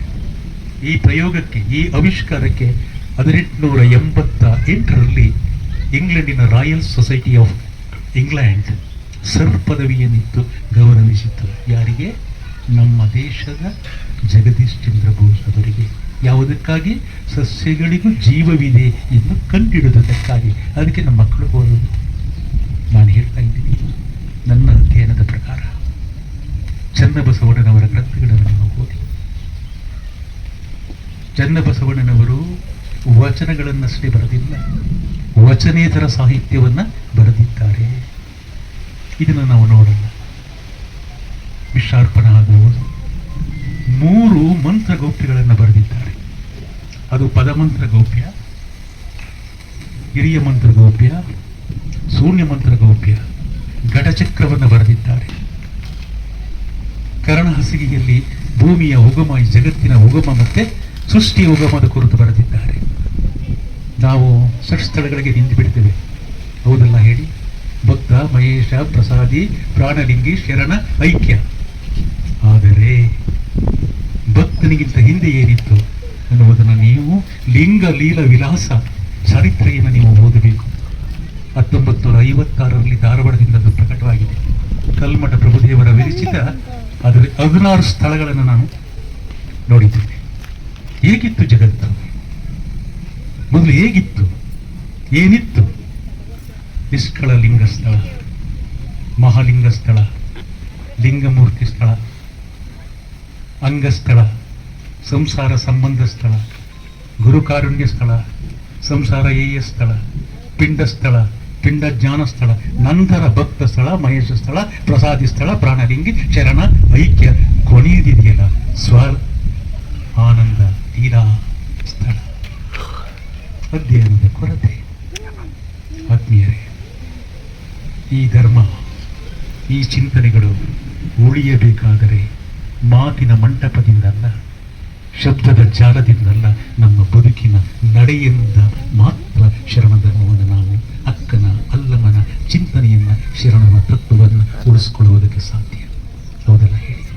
ಈ ಪ್ರಯೋಗಕ್ಕೆ, ಈ ಆವಿಷ್ಕಾರಕ್ಕೆ ಹದಿನೆಂಟುನೂರ ಎಂಬತ್ತ ಎಂಟರಲ್ಲಿ ಇಂಗ್ಲೆಂಡಿನ royal society of England sir ಪದವಿಯನ್ನಿತ್ತು ಗೌರವಿಸಿತ್ತು. ಯಾರಿಗೆ? ನಮ್ಮ ದೇಶದ ಜಗದೀಶ್ ಚಂದ್ರ ಬೋಸ್ ಅವರಿಗೆ. ಯಾವುದಕ್ಕಾಗಿ? ಸಸ್ಯಗಳಿಗೂ ಜೀವವಿದೆ ಎಂದು ಕಂಡುಹಿಡಿದುದಕ್ಕಾಗಿ ಅದಕ್ಕೆ ನಮ್ಮ ಮಕ್ಕಳು ಓದೋದು. ನಾನು ಹೇಳ್ತಾ ಇದ್ದೀನಿ. ನನ್ನ ಅಧ್ಯಯನದ ಪ್ರಕಾರ, ಚನ್ನಬಸವಣ್ಣನವರ ಗ್ರಂಥಗಳನ್ನು ನಾವು ಓದಿ. ಚನ್ನಬಸವಣ್ಣನವರು ವಚನಗಳನ್ನಷ್ಟೇ ಬರೆದಿಲ್ಲ. ವಚನೇತರ ಸಾಹಿತ್ಯವನ್ನು ಬರೆದಿದ್ದಾರೆ. ಇದನ್ನು ನಾವು ನೋಡೋಣ. ವಿಷಾರ್ಪಣ ಆಗುವುದು. ಮೂರು ಮಂತ್ರಗೌಪ್ಯಗಳನ್ನು ಬರೆದಿದ್ದಾರೆ. ಅದು ಪದಮಂತ್ರ ಗೌಪ್ಯ ಹಿರಿಯ ಮಂತ್ರ ಗೌಪ್ಯ ಶೂನ್ಯ ಮಂತ್ರ ಗೌಪ್ಯ ಘಟಚಕ್ರವನ್ನು ಬರೆದಿದ್ದಾರೆ. ಕರ್ಣಹಸಿಗೆಯಲ್ಲಿ ಭೂಮಿಯ ಉಗಮ, ಈ ಜಗತ್ತಿನ ಉಗಮ ಮತ್ತೆ ಸೃಷ್ಟಿ ಉಗಮದ ಕುರಿತು ಬರೆದಿದ್ದಾರೆ. ನಾವು ಸಟ್ ಸ್ಥಳಗಳಿಗೆ ನಿಂತು ಬಿಡ್ತೇವೆ. ಹೌದಲ್ಲ ಹೇಳಿ? ಭಕ್ತ, ಮಹೇಶ, ಪ್ರಸಾದಿ, ಪ್ರಾಣಲಿಂಗಿ, ಶರಣ, ಐಕ್ಯ. ಆದರೆ ಭಕ್ತನಿಗಿಂತ ಹಿಂದೆ ಏನಿತ್ತು? ಅನ್ನುವುದನ್ನು ನೀವು ಲಿಂಗ ಲೀಲ ವಿಲಾಸ ಚರಿತ್ರೆಯನ್ನು ನೀವು ಓದಬೇಕು. ಹತ್ತೊಂಬತ್ತು ನೂರ ಐವತ್ತಾರರಲ್ಲಿ ಧಾರವಾಡದಿಂದ ಅದು ಪ್ರಕಟವಾಗಿದೆ. ಕಲ್ಮಠ ಪ್ರಭುದೇವರ ವಿರಚಿತ ಅದರ ಹದಿನಾರು ಸ್ಥಳಗಳನ್ನು ನಾನು ನೋಡಿದ್ದೇನೆ. ಹೇಗಿತ್ತು ಜಗತ್ತು? ಮೊದಲು ಹೇಗಿತ್ತು? ಏನಿತ್ತು? ನಿಷ್ಕಳ ಲಿಂಗ ಸ್ಥಳ, ಮಹಾಲಿಂಗ ಸ್ಥಳ, ಲಿಂಗಮೂರ್ತಿ ಸ್ಥಳ, ಅಂಗಸ್ಥಳ. ಸಂಸಾರ ಸಂಬಂಧ ಸ್ಥಳ, ಗುರುಕಾರುಣ್ಯ ಸ್ಥಳ, ಸಂಸಾರ ಏಯ ಸ್ಥಳ, ಪಿಂಡ ಸ್ಥಳ, ಪಿಂಡ ಜ್ಞಾನ ಸ್ಥಳ ನಂತರ ಭಕ್ತ ಸ್ಥಳ, ಮಹೇಶ ಸ್ಥಳ, ಪ್ರಸಾದಿ ಸ್ಥಳ, ಪ್ರಾಣಲಿಂಗಿ, ಶರಣ, ಐಕ್ಯ, ಕೊನೆಯದಿದೆಯಲ್ಲ ಸ್ವ ಆನಂದ, ತೀರಾ ಸ್ಥಳ. ಅಧ್ಯಯನದ ಕೊರತೆ. ಆತ್ಮೀಯರೇ, ಈ ಧರ್ಮ, ಈ ಚಿಂತನೆಗಳು ಉಳಿಯಬೇಕಾದರೆ ಮಾತಿನ ಮಂಟಪದಿಂದಲ್ಲ. ಶಬ್ದದ ಜಾಲದಿಂದಲ್ಲ ನಮ್ಮ ಬದುಕಿನ ನಡೆಯಿಂದ ಮಾತ್ರ ಶರಣ ಧರ್ಮವನ್ನು ನಾವು ಅಕ್ಕನ ಅಲ್ಲಮನ ಚಿಂತನೆಯನ್ನ, ಶರಣನ ತತ್ವವನ್ನು ಉಳಿಸ್ಕೊಳ್ಳುವುದಕ್ಕೆ ಸಾಧ್ಯ. ಹೌದಲ್ಲ? ಹೇಳಿ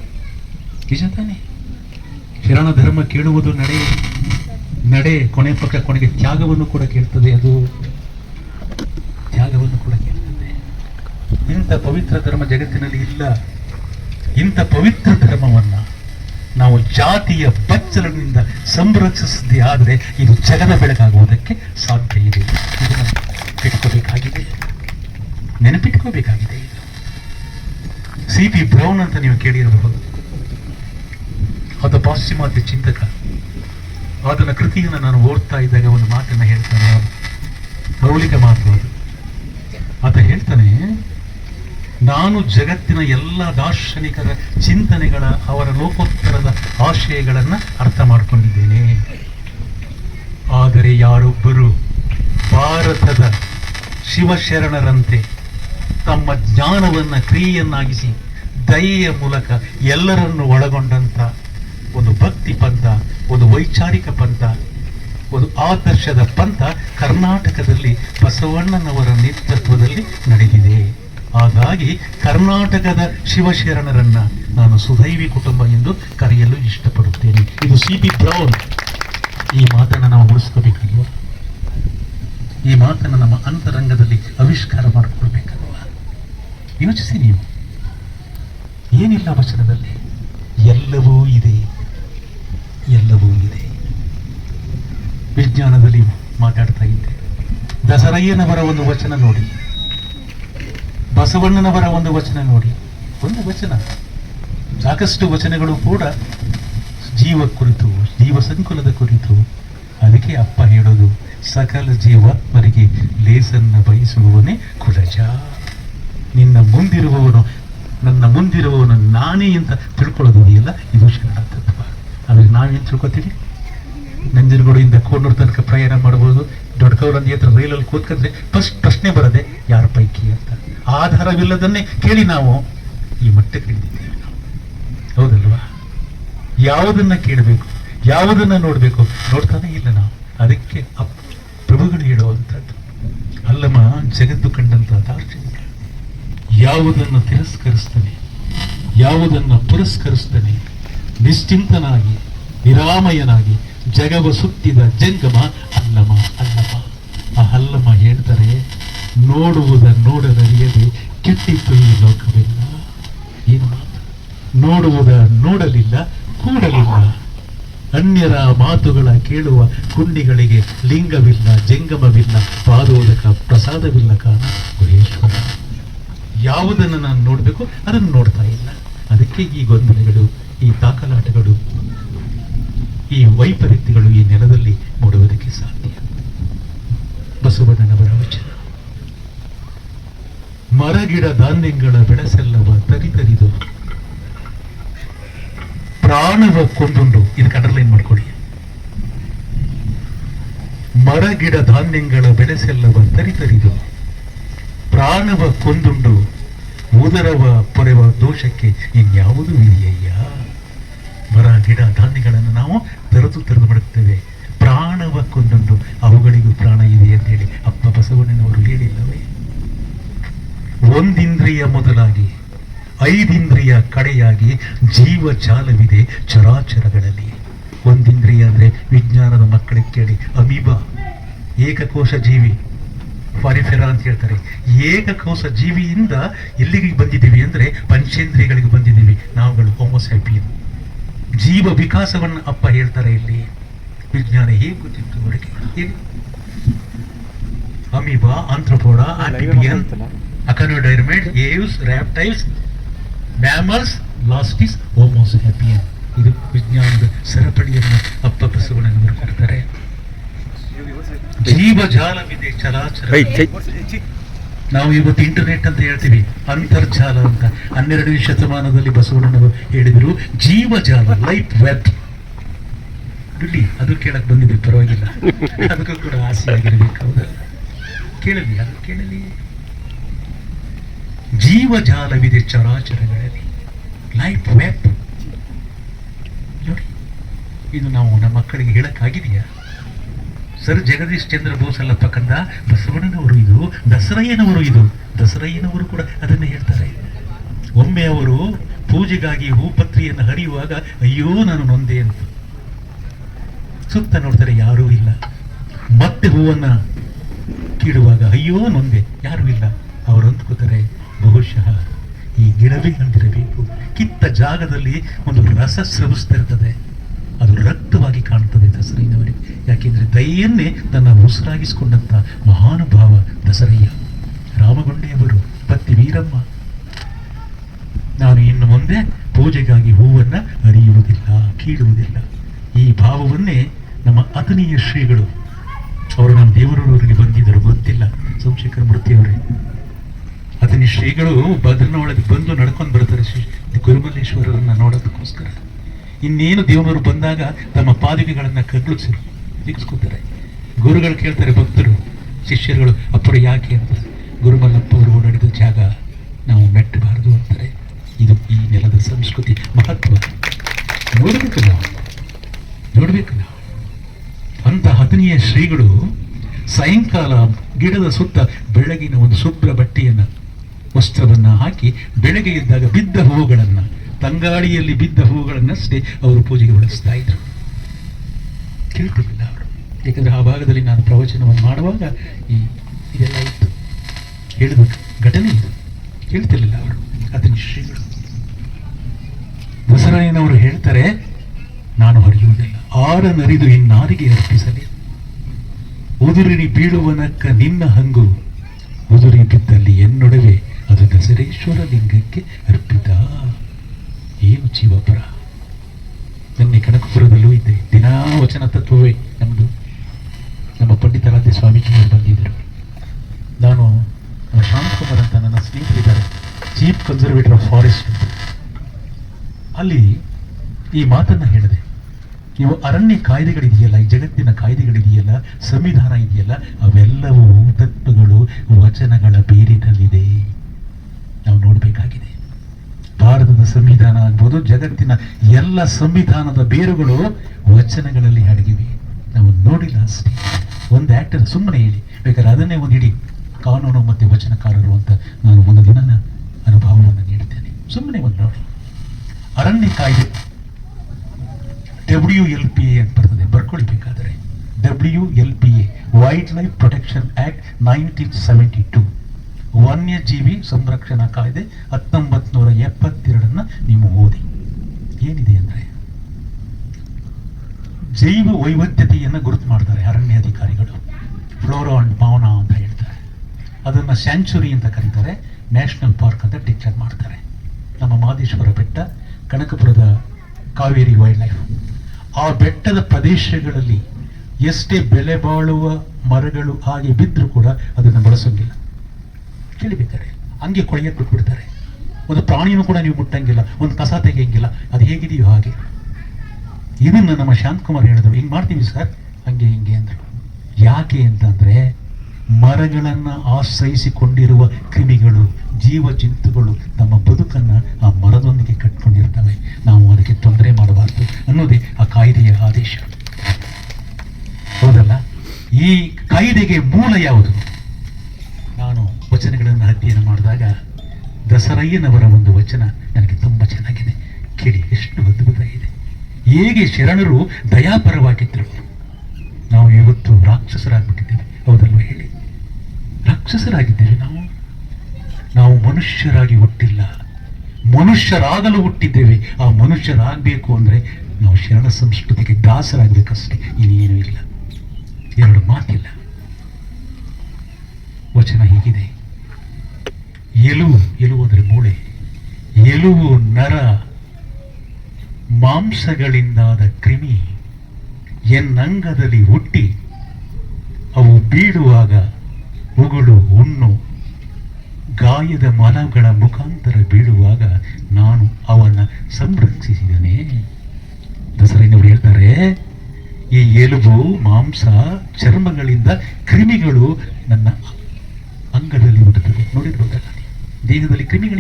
ನಿಜ ತಾನೇ? ಶರಣ ಧರ್ಮ ಕೇಳುವುದು ನಡೆ ನಡೆ, ಕೊನೆ ಪಕ್ಕ ಕೊನೆಗೆ ತ್ಯಾಗವನ್ನು ಕೂಡ ಕೇಳ್ತದೆ ಅದು. ತ್ಯಾಗವನ್ನು ಕೂಡ ಕೇಳ್ತದೆ. ಇಂಥ ಪವಿತ್ರ ಧರ್ಮ ಜಗತ್ತಿನಲ್ಲಿ ಇಲ್ಲ. ಇಂಥ ಪವಿತ್ರ ಧರ್ಮವನ್ನ ನಾವು ಜಾತಿಯ ಬಚ್ಚಲನಿಂದ ಸಂರಕ್ಷಿಸದೇ ಆದರೆ ಇದು ಜಗದ ಬೆಳಕಾಗುವುದಕ್ಕೆ ಸಾಧ್ಯ ಇದೆ. ಇಟ್ಕೋಬೇಕಾಗಿದೆ ನೆನಪಿಟ್ಕೋಬೇಕಾಗಿದೆ ಇದು ಸಿ ಪಿ ಬ್ರೌನ್ ಅಂತ ನೀವು ಕೇಳಿರಬಹುದು. ಅದು ಪಾಶ್ಚಿಮಾತ್ಯ ಚಿಂತಕ. ಆತನ ಕೃತಿಯನ್ನು ನಾನು ಓದ್ತಾ ಇದ್ದಾಗ ಒಂದು ಮಾತನ್ನು ಹೇಳ್ತಾನೆ. ಮೌಲಿಕ ಮಾತು ಅದು. ನಾನು ಜಗತ್ತಿನ ಎಲ್ಲ ದಾರ್ಶನಿಕರ ಚಿಂತನೆಗಳ, ಅವರ ಲೋಕೋತ್ತರದ ಆಶಯಗಳನ್ನು ಅರ್ಥ ಮಾಡಿಕೊಂಡಿದ್ದೇನೆ. ಆದರೆ ಯಾರೊಬ್ಬರು ಭಾರತದ ಶಿವಶರಣರಂತೆ ತಮ್ಮ ಜ್ಞಾನವನ್ನು ಕ್ರಿಯೆಯನ್ನಾಗಿಸಿ ದಯೆಯ ಮೂಲಕ ಎಲ್ಲರನ್ನು ಒಳಗೊಂಡಂಥ ಒಂದು ಭಕ್ತಿ ಪಂಥ, ಒಂದು ವೈಚಾರಿಕ ಪಂಥ, ಒಂದು ಆದರ್ಶದ ಪಂಥ ಕರ್ನಾಟಕದಲ್ಲಿ ಬಸವಣ್ಣನವರ ನೇತೃತ್ವದಲ್ಲಿ ನಡೆದಿದೆ. ಹಾಗಾಗಿ ಕರ್ನಾಟಕದ ಶಿವಶರಣರನ್ನ ನಾನು ಸುದೈವಿ ಕುಟುಂಬ ಎಂದು ಕರೆಯಲು ಇಷ್ಟಪಡುತ್ತೇನೆ. ಇದು ಸಿ ಬಿ ಬ್ರೌನ್ ಈ ಮಾತನ್ನು ನಾವು ಉಳಿಸ್ಕೋಬೇಕಲ್ವಾ? ಈ ಮಾತನ್ನು ನಮ್ಮ ಅಂತರಂಗದಲ್ಲಿ ಆವಿಷ್ಕಾರ ಮಾಡಿಕೊಳ್ಬೇಕಲ್ವಾ? ಯೋಚಿಸಿ ನೀವು. ಏನಿಲ್ಲ ವಚನದಲ್ಲಿ? ಎಲ್ಲವೂ ಇದೆ. ಎಲ್ಲವೂ ಇದೆ. ವಿಜ್ಞಾನದಲ್ಲಿ ಮಾತಾಡ್ತಾ ಇದ್ದೆ. ದಸರಯ್ಯನವರ ಒಂದು ವಚನ ನೋಡಿ. ಬಸವಣ್ಣನವರ ಒಂದು ವಚನ ನೋಡಿ. ಒಂದು ವಚನ. ಸಾಕಷ್ಟು ವಚನಗಳು ಕೂಡ ಜೀವ ಕುರಿತು, ಜೀವ ಸಂಕುಲದ ಕುರಿತು. ಅದಕ್ಕೆ ಅಪ್ಪ ಹೇಳೋದು, ಸಕಲ ಜೀವಾತ್ಮರಿಗೆ ಲೇಸನ್ನು ಬಯಸುವವನೇ ಕುಲಜ. ನಿನ್ನ ಮುಂದಿರುವವನು, ನನ್ನ ಮುಂದಿರುವವನು ನಾನೇ ಅಂತ ತಿಳ್ಕೊಳ್ಳೋದಿದೆಯಲ್ಲ, ಇದು ಶರಣ ತತ್ವ ಆದ್ರೆ ನಾವೇನು ತಿಳ್ಕೊತೀವಿ? ನಂಜನಗೂಡಿಂದ ಕೋನೂರು ತನಕ ಪ್ರಯಾಣ ಮಾಡ್ಬೋದು. ದೊಡ್ಡಕೌರಂದಿ ಹತ್ರ ರೈಲಲ್ಲಿ ಕೂತ್ಕೊಂಡ್ರೆ ಫಸ್ಟ್ ಪ್ರಶ್ನೆ ಬರದೆ, ಯಾರ ಪೈಕಿ ಅಂತ? ಆಧಾರವಿಲ್ಲದನ್ನೇ ಕೇಳಿ ನಾವು ಈ ಮಟ್ಟಕ್ಕೆ ಹಿಡಿದಿದ್ದೇವೆ ಹೌದಲ್ವಾ? ಯಾವುದನ್ನ ಕೇಳಬೇಕು, ಯಾವುದನ್ನ ನೋಡಬೇಕು? ನೋಡ್ತಾನೆ ಇಲ್ಲ ನಾವು. ಅದಕ್ಕೆ ಅಪ್, ಪ್ರಭುಗಳು ಹೇಳುವಂಥದ್ದು ಅಲ್ಲಮ್ಮ, ಜಗತ್ತು ಕಂಡಂತ ದಾರ್ಶನಿಕ. ಯಾವುದನ್ನು ತಿರಸ್ಕರಿಸ್ತಾನೆ, ಯಾವುದನ್ನು ಪುರಸ್ಕರಿಸ್ತಾನೆ? ನಿಶ್ಚಿಂತನಾಗಿ, ನಿರಾಮಯನಾಗಿ ಜಗವ ಸುತ್ತಿದ ಜಂಗಮ ಅಲ್ಲಮ ಆ ಹಲ್ಲಮ್ಮ ಹೇಳ್ತಾರೆ ನೋಡುವುದ ನೋಡದರಿಯದೆ ಕೆಟ್ಟಿತ್ತು ಈ ಲೋಕವಿಲ್ಲ. ಏನು ನೋಡುವುದ ನೋಡಲಿಲ್ಲ, ಕೂಡಲಿಲ್ಲ. ಅನ್ಯರ ಮಾತುಗಳ ಕೇಳುವ ಕುಂಡಿಗಳಿಗೆ ಲಿಂಗವಿಲ್ಲ, ಜಂಗಮವಿಲ್ಲ, ಪಾದೋದಕ ಪ್ರಸಾದವಿಲ್ಲ ಕಾರಣ ಯಾವುದನ್ನು ನಾನು ನೋಡಬೇಕು, ಅದನ್ನು ನೋಡ್ತಾ ಇಲ್ಲ. ಅದಕ್ಕೆ ಈ ಗೊಂದಲಗಳು, ಈ ತಾಕಲಾಟಗಳು ಈ ವೈಪರೀತ್ಯಗಳು ಈ ನೆಲದಲ್ಲಿ ಮೂಡುವುದಕ್ಕೆ ಸಾಧ್ಯ. ಬಸವಣ್ಣನವರ ವಚನ. ಮರಗಿಡ ಧಾನ್ಯಗಳ ಬೆಳೆಸೆಲ್ಲವ ತರಿತರಿದು ಪ್ರಾಣವ ಕೊಂದುಂಡು. ಇದಕ್ಕೆ ಅಂಡರ್ಲೈನ್ ಮಾಡ್ಕೊಳ್ಳಿ? ಮರಗಿಡ ಧಾನ್ಯಗಳ ಬೆಳೆಸೆಲ್ಲವ ತರಿತರಿದು ಪ್ರಾಣವ ಕೊಂದುಂಡು. ಉದರವ, ಪೊರೆವ ದೋಷಕ್ಕೆ ಇನ್ಯಾವುದೂ ಇದೆಯಯ್ಯ ಮರ, ಗಿಡ, ಧಾನ್ಯಗಳನ್ನು ನಾವು ತರದು ತರದು ಮಾಡುತ್ತೇವೆ. ಪ್ರಾಣವ ಅವುಗಳಿಗೂ ಪ್ರಾಣ ಇದೆ ಅಂತ ಹೇಳಿ ಅಪ್ಪ ಬಸವಣ್ಣನವರು ಹೇಳಿಲ್ಲವೇ? ಒಂದಿಂದ್ರಿಯ ಮೊದಲಾಗಿ, ಐದಿಂದ್ರಿಯ ಕಡೆಯಾಗಿ ಜೀವ ಜಾಲವಿದೆ ಚರಾಚರಗಳಲ್ಲಿ. ಒಂದಿಂದ್ರಿಯ ಅಂದ್ರೆ ವಿಜ್ಞಾನದ ಮಕ್ಕಳಿಗೆ ಕೇಳಿ, ಅಮೀಬಾ, ಏಕಕೋಶ ಜೀವಿ ಫಾರಿಫೆರಾ ಅಂತ ಹೇಳ್ತಾರೆ. ಏಕಕೋಶ ಜೀವಿಯಿಂದ ಎಲ್ಲಿಗೆ ಬಂದಿದ್ದೀವಿ ಅಂದ್ರೆ ಪಂಚೇಂದ್ರಿಯಗಳಿಗೆ ಬಂದಿದ್ದೀವಿ. ನಾವುಗಳು ಹೋಮೋಸ್ಯಾಪಿಯನ್ ಜೀವ ವಿಕಾಸವನ್ನು ಅಪ್ಪ ಹೇಳ್ತಾರೆ ಇಲ್ಲಿ. ವಿಜ್ಞಾನ ಹೇಗೆ ಗೊತ್ತಿತ್ತು ಅವರಿಗೆ ಹೇಗೆ? Amoeba arthropoda amphibian echinoderm aves reptiles mammals ಲಾಸ್ಟಿಸ್ homo sapien ಇದು ವಿಜ್ಞಾನದ ಸರಪಳಿಯನ್ನು ಅಪ್ಪ ಬಸವಣ್ಣನವರು ಕೊಡ್ತಾರೆ. ಜೀವಜಾಲವಿದೆ ಚರಾಚರ. ನಾವು ಇವತ್ತು ಇಂಟರ್ನೆಟ್ ಅಂತ ಹೇಳ್ತೀವಿ ಅಂತರ್ಜಾಲ ಅಂತ. ಹನ್ನೆರಡನೇ ಶತಮಾನದಲ್ಲಿ ಬಸವಣ್ಣನವರು ಹೇಳಿದರು ಜೀವಜಾಲ ಲೈಫ್ ವೆಬ್. ಬಿಡಿ ಅದು ಕೇಳಕ್ ಬಂದಿದ್ದೆ ಪರವಾಗಿಲ್ಲ. ಅದಕ್ಕೂ ಕೂಡ ಆಸೆಯಾಗಿರ್ಬೇಕು ಹೌದಲ್ಲ ಕೇಳಲಿ ಅದು ಕೇಳಲಿ? ಜೀವಜಾಲವಿದೆ ಚರಾಚರಗಳಲ್ಲಿ. ಲೈಫ್ ವೆಬ್ ನೋಡಿ, ಇದು ನಾವು ನಮ್ಮ ಮಕ್ಕಳಿಗೆ ಹೇಳಕ್ಕಾಗಿದೆಯಾ? ಸರ್ ಜಗದೀಶ್ ಚಂದ್ರ ಬೋಸ್ ಅಲ್ಲಪ್ಪ ಕಂದ, ಬಸವಣ್ಣನವರು ಇದು, ದಸರಯ್ಯನವರು ಇದು. ದಸರಯ್ಯನವರು ಕೂಡ ಅದನ್ನೇ ಹೇಳ್ತಾರೆ. ಒಮ್ಮೆ ಅವರು ಪೂಜೆಗಾಗಿ ಹೂಪತ್ರಿಯನ್ನು ಹರಿಯುವಾಗ, ಅಯ್ಯೋ, ನಾನು ನೊಂದೆ ಅಂತ. ಸುತ್ತ ನೋಡ್ತಾರೆ ಯಾರೂ ಇಲ್ಲ. ಮತ್ತೆ ಹೂವನ್ನ ಕೀಳುವಾಗ ಅಯ್ಯೋ ನೊಂದೆ, ಯಾರೂ ಇಲ್ಲ. ಅವರು ಅಂದ್ಕೋತಾರೆ ಬಹುಶಃ ಈ ಗಿಡವೇ ಅಂತಿರಬೇಕು ಕಿತ್ತ ಜಾಗದಲ್ಲಿ ಒಂದು ರಸ ಸ್ರವಿಸ್ತಿರ್ತದೆ ಅದು ರಕ್ತವಾಗಿ ಕಾಣ್ತದೆ ದಸರಯ್ಯನವರಿಗೆ ಯಾಕೆಂದ್ರೆ ದಯ್ಯನ್ನೇ ತನ್ನ ಉಸಿರಾಗಿಸಿಕೊಂಡಂತ ಮಹಾನುಭಾವ ದಸರಯ್ಯ. ರಾಮಗೊಂಡೆಯವರು ಪತ್ತಿ ವೀರಮ್ಮ. ನಾನು ಇನ್ನು ಮುಂದೆ ಪೂಜೆಗಾಗಿ ಹೂವನ್ನ ಅರಿಯುವುದಿಲ್ಲ, ಕೀಳುವುದಿಲ್ಲ. ಈ ಭಾವವನ್ನೇ ನಮ್ಮ ಅತನೀಯ ಶ್ರೀಗಳು. ಅವರು ನಮ್ಮ ದೇವರವರಿಗೆ ಬಂದಿದ್ದರು. ಗೊತ್ತಿಲ್ಲ. ಸೋಮಶೇಖರ ಮೂರ್ತಿಯವರೇ. ಅತನಿ ಶ್ರೀಗಳು ಭದ್ರನ ಒಳಗೆ ಬಂದು ನಡ್ಕೊಂಡು ಬರ್ತಾರೆ ಶ್ರೀ ಗುರುಮಲ್ಲೇಶ್ವರರನ್ನ ನೋಡೋದಕ್ಕೋಸ್ಕರ. ಇನ್ನೇನು ದೇವರು ಬಂದಾಗ ತಮ್ಮ ಪಾದವಿಗಳನ್ನ ಕಗ್ಲಿಸಿ ದಿಗಿಸ್ಕೊತಾರೆ ಗುರುಗಳು ಕೇಳ್ತಾರೆ, ಭಕ್ತರು, ಶಿಷ್ಯರುಗಳು, ಅಪ್ಪರು ಯಾಕೆ ಅಂತ. ಗುರುಮಲ್ಲಪ್ಪ ಅವರು ಓಡಾಡಿದ ಜಾಗ ನಾವು ಮೆಟ್ಟಬಾರದು ಅಂತಾರೆ. ಇದು ಈ ನೆಲದ ಸಂಸ್ಕೃತಿ ಮಹತ್ವ. ನೋಡಬೇಕು ನಾವು. ನೋಡಬೇಕು ನಾವು. ಅಂತ ಹತನಿಯ ಶ್ರೀಗಳು ಸಾಯಂಕಾಲ ಗಿಡದ ಸುತ್ತ ಬೆಳಗಿನ ಒಂದು ಶುಭ್ರ ಬಟ್ಟೆಯನ್ನ, ವಸ್ತ್ರವನ್ನ ಹಾಕಿ ಬೆಳಗ್ಗೆ ಇದ್ದಾಗ ಬಿದ್ದ ಹೂವುಗಳನ್ನು ತಂಗಾಡಿಯಲ್ಲಿ ಬಿದ್ದ ಹೂವುಗಳನ್ನಷ್ಟೇ ಅವರು ಪೂಜೆಗೆ ಬಳಸ್ತಾ ಇದ್ರು. ಕೇಳ್ತಿರಲಿಲ್ಲ ಅವರು. ಯಾಕಂದ್ರೆ ಆ ಭಾಗದಲ್ಲಿ ನಾನು ಪ್ರವಚನವನ್ನು ಮಾಡುವಾಗ ಈ ಇದೆಲ್ಲ ಇತ್ತು. ಹೇಳಿದ ಘಟನೆ ಇದು. ಕೇಳ್ತಿರ್ಲಿಲ್ಲ ಅವರು ಅದನ್ನು ಶ್ರೀಗಳು. ದಸರಾಯನವರು ಹೇಳ್ತಾರೆ, ನಾನು ಹರಿಯುವುದಿಲ್ಲ. ಆರನರಿದು ಇನ್ನಾರಿಗೆ ಅರ್ಪಿಸಲಿ. ಉದುರಿನಿ ಬೀಳುವನಕ್ಕ ನಿನ್ನ ಹಂಗು. ಉದುರಿ ಬಿದ್ದಲ್ಲಿ ಎನ್ನೊಡವೆ, ಅದು ದಸರೇಶ್ವರ ಲಿಂಗಕ್ಕೆ ಅರ್ಪಿತ. ಏನು ಜೀವಪರ? ನನ್ನ ಕನಕಪುರದಲ್ಲೂ ಇದ್ದೆ. ದಿನಾ ವಚನ ತತ್ವವೇ ನಮ್ಮದು ನಮ್ಮ ಪಂಡಿತರಾಧ್ಯ ಸ್ವಾಮೀಜಿ ಬಂದಿದ್ದರು. ನಾನು ಶಾಂತಕುಮಾರ್ ಅಂತ ನನ್ನ ಸ್ನೇಹಿತರಿದ್ದಾರೆ. ಚೀಫ್ ಕನ್ಸರ್ವೇಟರ್ ಆಫ್ ಫಾರೆಸ್ಟ್ ಅಲ್ಲಿ ಈ ಮಾತನ್ನ ಹೇಳಿದೆ. ಇವು ಅರಣ್ಯ ಕಾಯ್ದೆಗಳಿದೆಯಲ್ಲ, ಈ ಜಗತ್ತಿನ ಕಾಯ್ದೆಗಳಿದೆಯಲ್ಲ, ಸಂವಿಧಾನ ಇದೆಯಲ್ಲ, ಅವೆಲ್ಲವೂ ತತ್ವಗಳು ವಚನಗಳ ಬೇರಿನಲ್ಲಿದೆ. ನಾವು ನೋಡಬೇಕಾಗಿದೆ. ಭಾರತದ ಸಂವಿಧಾನ ಆಗ್ಬೋದು, ಜಗತ್ತಿನ ಎಲ್ಲ ಸಂವಿಧಾನದ ಬೇರುಗಳು ವಚನಗಳಲ್ಲಿ ಅಡಗಿವೆ. ನಾವು ನೋಡಿಲ್ಲ ಅಷ್ಟೇ. ಒಂದು ಆಕ್ಟರ್ ಸುಮ್ಮನೆ ಹೇಳಿ, ಬೇಕಾದ್ರೆ ಅದನ್ನೇ ಒಂದು ಇಡೀ. ಕಾನೂನು ಮತ್ತು ವಚನಕಾರರು ಅಂತ ನಾನು ಒಂದು ದಿನ ಅನುಭವವನ್ನು ನೀಡಿದ್ದೇನೆ. ಸುಮ್ಮನೆ ಒಂದು ನೋಡಿ. ಅರಣ್ಯ ಕಾಯ್ದೆ ಡಬ್ಲ್ಯೂ ಎಲ್ ಪಿ ಎ ಅಂತ ಬರ್ತದೆ. ಬರ್ಕೊಳ್ಳಿ ಬೇಕಾದರೆ W L P A wildlife protection act nineteen seventy two ವನ್ಯಜೀವಿ ಸಂರಕ್ಷಣಾ ಕಾಯ್ದೆ ಹತ್ತೊಂಬತ್ತು ನೂರ ಎಪ್ಪತ್ತೆರಡನ್ನ ನೀವು ಓದಿ. ಏನಿದೆ ಅಂದ್ರೆ ಜೈವ ವೈವಿಧ್ಯತೆಯನ್ನು ಗುರುತು ಮಾಡ್ತಾರೆ ಅರಣ್ಯ ಅಧಿಕಾರಿಗಳು. ಫ್ಲೋರೋ ಅಂಡ್ ಫೌನಾ ಅಂತ ಹೇಳ್ತಾರೆ. ಅದನ್ನ ಸ್ಯಾಂಚುರಿ ಅಂತ ಕರೀತಾರೆ. ನ್ಯಾಷನಲ್ ಪಾರ್ಕ್ ಅಂತ ಡಿಕ್ಲೇರ್ ಮಾಡ್ತಾರೆ. ನಮ್ಮ ಮಾದೇಶ್ವರ ಬೆಟ್ಟ, ಕನಕಪುರದ ಕಾವೇರಿ ವೈಲ್ಡ್ ಲೈಫ್ ಆ ಬೆಟ್ಟದ ಪ್ರದೇಶಗಳಲ್ಲಿ ಎಷ್ಟೇ ಬೆಲೆ ಬಾಳುವ ಮರಗಳು ಹಾಗೆ ಬಿದ್ದರೂ ಕೂಡ ಅದನ್ನು ಬಳಸೋಂಗಿಲ್ಲ. ಕೇಳಿಬೇಕಾರೆ, ಹಂಗೆ ಕೊಳೆಯಕ್ಕೆ ಬಿಟ್ಬಿಡ್ತಾರೆ ಒಂದು ಪ್ರಾಣಿನೂ ಕೂಡ ನೀವು ಮುಟ್ಟಂಗಿಲ್ಲ, ಒಂದು ಕಸ ತೆಗೆಯಂಗಿಲ್ಲ, ಅದು ಹೇಗಿದೆಯೋ ಹಾಗೆ. ಇದನ್ನ ನಮ್ಮ ಶಾಂತಕುಮಾರ್ ಹೇಳಿದ್ರು, ಹಿಂಗೆ ಮಾಡ್ತೀವಿ ಸರ್? ಹಂಗೆ, ಹಿಂಗೆ ಅಂದರು ಯಾಕೆ ಅಂತಂದ್ರೆ ಮರಗಳನ್ನ ಆಶ್ರಯಿಸಿಕೊಂಡಿರುವ ಕ್ರಿಮಿಗಳು ಜೀವ ಜಂತುಗಳು ತಮ್ಮ ಬದುಕನ್ನು ಆ ಮರದೊಂದಿಗೆ ಕಟ್ಕೊಂಡಿರ್ತವೆ. ನಾವು ಅದಕ್ಕೆ ತೊಂದರೆ ಮಾಡಬಾರ್ದು ಅನ್ನೋದೇ ಆ ಕಾಯ್ದೆಯ ಆದೇಶ. ಹೌದಲ್ಲ? ಈ ಕಾಯ್ದೆಗೆ ಮೂಲ ಯಾವುದು? ನಾನು ವಚನಗಳನ್ನು ಅಧ್ಯಯನ ಮಾಡಿದಾಗ ದಸರಯ್ಯನವರ ಒಂದು ವಚನ ನನಗೆ ತುಂಬ ಚೆನ್ನಾಗಿದೆ. ಕೇಳಿ ಎಷ್ಟು ಅದ್ಭುತ ಇದೆ. ಹೇಗೆ ಶರಣರು ದಯಾಪರವಾಗಿದ್ದರು. ನಾವು ಇವತ್ತು ರಾಕ್ಷಸರಾಗ್ಬಿಟ್ಟಿದ್ದೇವೆ. ಹೌದಲ್ವ ಹೇಳಿ? ರಾಕ್ಷಸರಾಗಿದ್ದೇವೆ ನಾವು. ನಾವು ಮನುಷ್ಯರಾಗಿ ಹುಟ್ಟಿಲ್ಲ. ಮನುಷ್ಯರಾಗಲು ಹುಟ್ಟಿದ್ದೇವೆ. ಆ ಮನುಷ್ಯರಾಗಬೇಕು ಅಂದರೆ ನಾವು ಶರಣ ಸಂಸ್ಕೃತಿಗೆ ದಾಸರಾಗಬೇಕಷ್ಟೇ. ಇನ್ನೇನೂ ಇಲ್ಲ. ಎರಡು ಮಾತಿಲ್ಲ. ವಚನ ಹೀಗಿದೆ. ಎಲುವು ಎಲುವು ಅಂದರೆ ಮೂಳೆ. ಎಲುವು ನರ ಮಾಂಸಗಳಿಂದಾದ ಕ್ರಿಮಿ ಎನ್ನಂಗದಲ್ಲಿ ಹುಟ್ಟಿ ಅವು ಬೀಳುವಾಗ ಉಗುಳು, ಹುಣ್ಣು ಗಾಯದ ಮನಗಳ ಮುಖಾಂತರ ಬೀಳುವಾಗ ನಾನು ಅವನ ಸಂರಕ್ಷಿಸಿದನೇ. ದಸರೆಯನ್ನು ಹೇಳ್ತಾರೆ, ಈ ಎಲುಬು, ಮಾಂಸ, ಚರ್ಮಗಳಿಂದ ಕ್ರಿಮಿಗಳು ನನ್ನ ಅಂಗದಲ್ಲಿ ಹುಟ್ಟುತ್ತದೆ ನೋಡಿರ್ಬೋದಲ್ಲ ದೇಹದಲ್ಲಿ ಕ್ರಿಮಿಗಳು